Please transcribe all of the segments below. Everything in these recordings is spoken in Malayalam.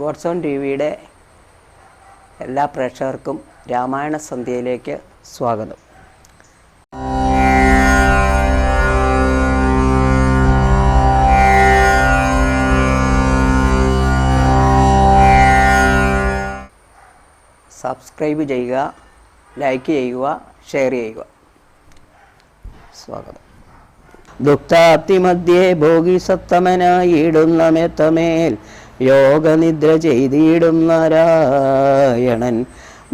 ഗോഡ്സോൺ ടി വിയുടെ എല്ലാ പ്രേക്ഷകർക്കും രാമായണ സന്ധ്യയിലേക്ക് സ്വാഗതം. സബ്സ്ക്രൈബ് ചെയ്യുക ലൈക്ക് ചെയ്യുക ഷെയർ ചെയ്യുക. സ്വാഗതം. ദുഃഖാപ്തി മധ്യേ ഭോഗി സത്തമനായിടുന്ന മെത്തമേൽ യോഗനിദ്ര ചെയ്തിടും നാരായണൻ.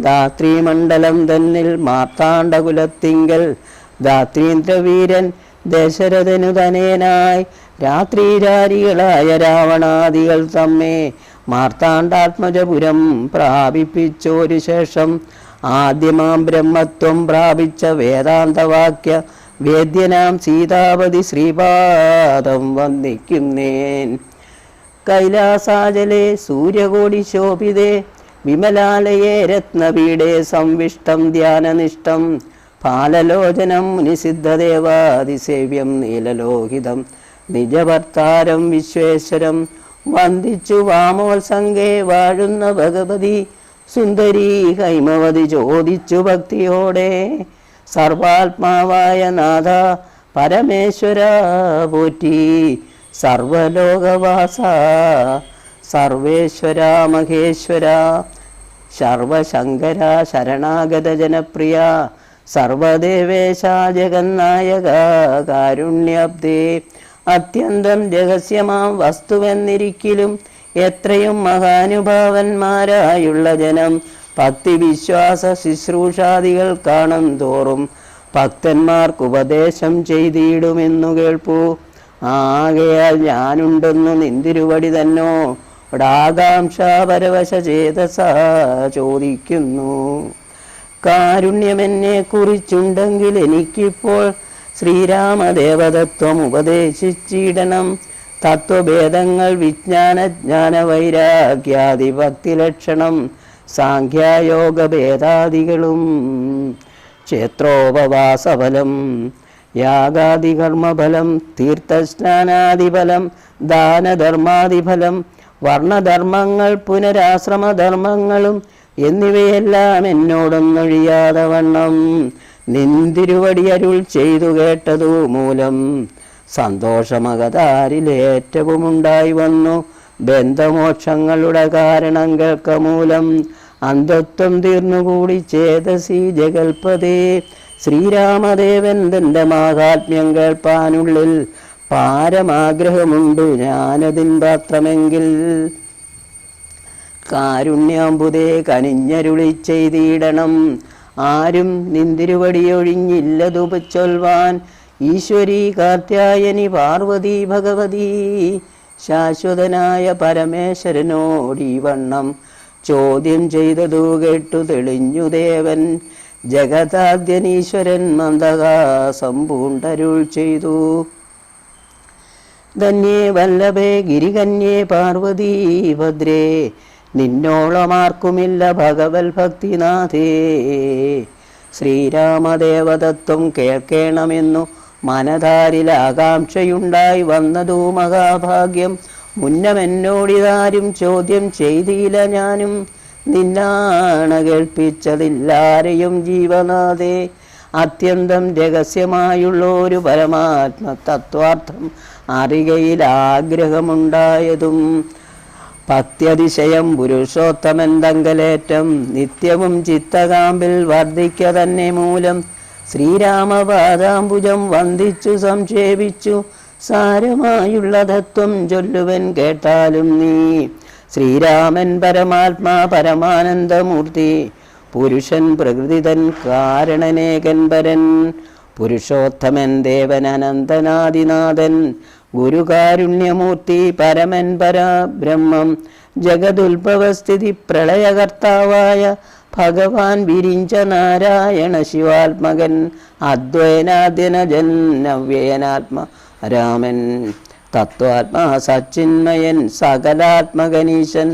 ധാത്രിമണ്ഡലം തന്നിൽ മാർത്താണ്ഡകുലത്തിങ്കൽ. ധാത്രീന്ദ്രവീരൻ ദശരഥനു തനേനായി. രാത്രിരാരികളായ രാവണാദികൾ തമ്മേ മാർത്താണ്ഡാത്മജപുരം പ്രാപിപ്പിച്ചോരു ശേഷം ആദ്യമാം ബ്രഹ്മത്വം പ്രാപിച്ച വേദാന്തവാക്യ വേദ്യനാം സീതാപതി ശ്രീപാദം വന്ദിക്കുന്നേൻ. കൈലാസാചലെ സൂര്യകോടി ശോഭിതേ. വിമലാലയേ രത്നപീഠേ സംവിഷ്ടം ധ്യാനനിഷ്ടം ഫാലലോചനം മുനിസിദ്ധദേവാതിസേവ്യം നീലലോഹിതം. നിജവർത്താരം വിശ്വേശ്വരം. വന്ദിച്ചു വാമോത്സംഗേ വാഴുന്ന ഭഗവതി. സുന്ദരി ഹൈമവതി ചോദിച്ചു ഭക്തിയോടെ. സർവാത്മാവായ നാഥ പരമേശ്വര പോറ്റി. സർവലോകവാസ സർവേശ്വര മഹേശ്വര സർവശങ്കര ശരണാഗത ജനപ്രിയ സർവദേവേശ ജഗന്നായക കാരുണ്യാബ്ദേ. അത്യന്തം രഹസ്യമാം വസ്തുവെന്നിരിക്കലും എത്രയും മഹാനുഭാവന്മാരായുള്ള ജനം ഭക്തി വിശ്വാസ ശുശ്രൂഷാദികൾ കാണും തോറും ഭക്തന്മാർക്ക് ഉപദേശം ചെയ്തിടുമെന്നു കേൾപ്പൂ. ആകയാൽ ഞാനുണ്ടെന്ന് നിന്തിരുവടി തന്നോ? ആകാംക്ഷ പരവശ ചേതസ ചോദിക്കുന്നു. കാരുണ്യമെന്നെ കുറിച്ചുണ്ടെങ്കിൽ എനിക്കിപ്പോൾ ശ്രീരാമദേവതത്വം ഉപദേശിച്ചിടണം. തത്വഭേദങ്ങൾ വിജ്ഞാന ജ്ഞാന വൈരാഗ്യാദി ഭക്തി ലക്ഷണം സാഖ്യായോഗ ഭേദാദികളും ക്ഷേത്രോപവാസഫലം യാഗാദികർമ്മഫലം തീർത്ഥസ്നാനാദിഫലം ദാനധർമാദിഫലം വർണധർമ്മങ്ങൾ പുനരാശ്രമധർമ്മങ്ങളും എന്നിവയെല്ലാം എന്നോടൊന്നൊഴിയാതെ വണ്ണം. നിന്തിരുവടി അരുൾ ചെയ്തു കേട്ടതു മൂലം സന്തോഷമകതാരിലേറ്റവും ഉണ്ടായി വന്നു. ബന്ധമോക്ഷങ്ങളുടെ കാരണം കേൾക്ക മൂലം അന്ധത്വം തീർന്നുകൂടി ചേതസി ജഗൽപതേ. ശ്രീരാമദേവൻ തന്റെ മാഹാത്മ്യം കേൾപ്പാനുള്ളിൽ പാരമാഗ്രഹമുണ്ട് ഞാനതിൻ പാത്രമെങ്കിൽ. കാരുണ്യാമ്പുതേ കനിഞ്ഞരുളി ചെയ്തിടണം. ആരും നിന്തിരുവടിയൊഴിഞ്ഞില്ലതുപച്ചൊൽവാൻ ഈശ്വരി കാർത്യായനി പാർവതി ഭഗവതി ശാശ്വതനായ പരമേശ്വരനോടീ വണ്ണം. ചോദ്യം ചെയ്തതു കേട്ടു തെളിഞ്ഞു ദേവൻ. ജഗതാദ്യനീശ്വരൻ മന്ദകാസമ്പൂണ്ടരുൾ ചെയ്തു. ധന്യേ വല്ലഭേ ഗിരികന്യേ പാർവതീ ഭദ്രേ നിന്നോളമാർക്കുമില്ല ഭഗവൽ ഭക്തിനാഥേ ശ്രീരാമദേവതത്വം കേൾക്കേണമെന്നു മനതാരിൽ ആകാംക്ഷയുണ്ടായി വന്നതു മഹാഭാഗ്യം. മുന്നമെന്നോടിതാരും ചോദ്യം ചെയ്തില്ല ഞാനും. നിന്നാണ് കേൾപ്പിച്ചതില്ലാരെയും ജീവനാഥേ അത്യന്തം രഹസ്യമായുള്ള ഒരു പരമാത്മ തത്വാർത്ഥം അറികയിൽ ആഗ്രഹമുണ്ടായതും ഭക്തിയതിശയം പുരുഷോത്തമൻ തങ്കലേറ്റം നിത്യവും ചിത്തകാമ്പിൽ വർദ്ധിക്ക തന്നെ മൂലം ശ്രീരാമപാദാംബുജം വന്ദിച്ചു സംക്ഷേപിച്ചു സാരമായുള്ള തത്വം ചൊല്ലുവൻ കേട്ടാലും നീ. ശ്രീരാമൻ പരമാത്മാ പരമാനന്ദമൂർത്തി പുരുഷൻ പ്രകൃതിതൻ കാരണനേകൻ പരൻ പുരുഷോത്തമൻ ദേവൻ അനന്തനാദിനാഥൻ ഗുരുകാരുണ്യമൂർത്തി പരമൻ പരബ്രഹ്മം ജഗതുൽഭവസ്ഥിതി പ്രളയകർത്താവായ ഭഗവാൻ വിരിഞ്ച നാരായണ ശിവാത്മകൻ അദ്വൈനാദിനജൻ നവ്യേനാത്മ രാമൻ. തത്വാത്മാ സച്ചിന്മയൻ സകലാത്മകനീശൻ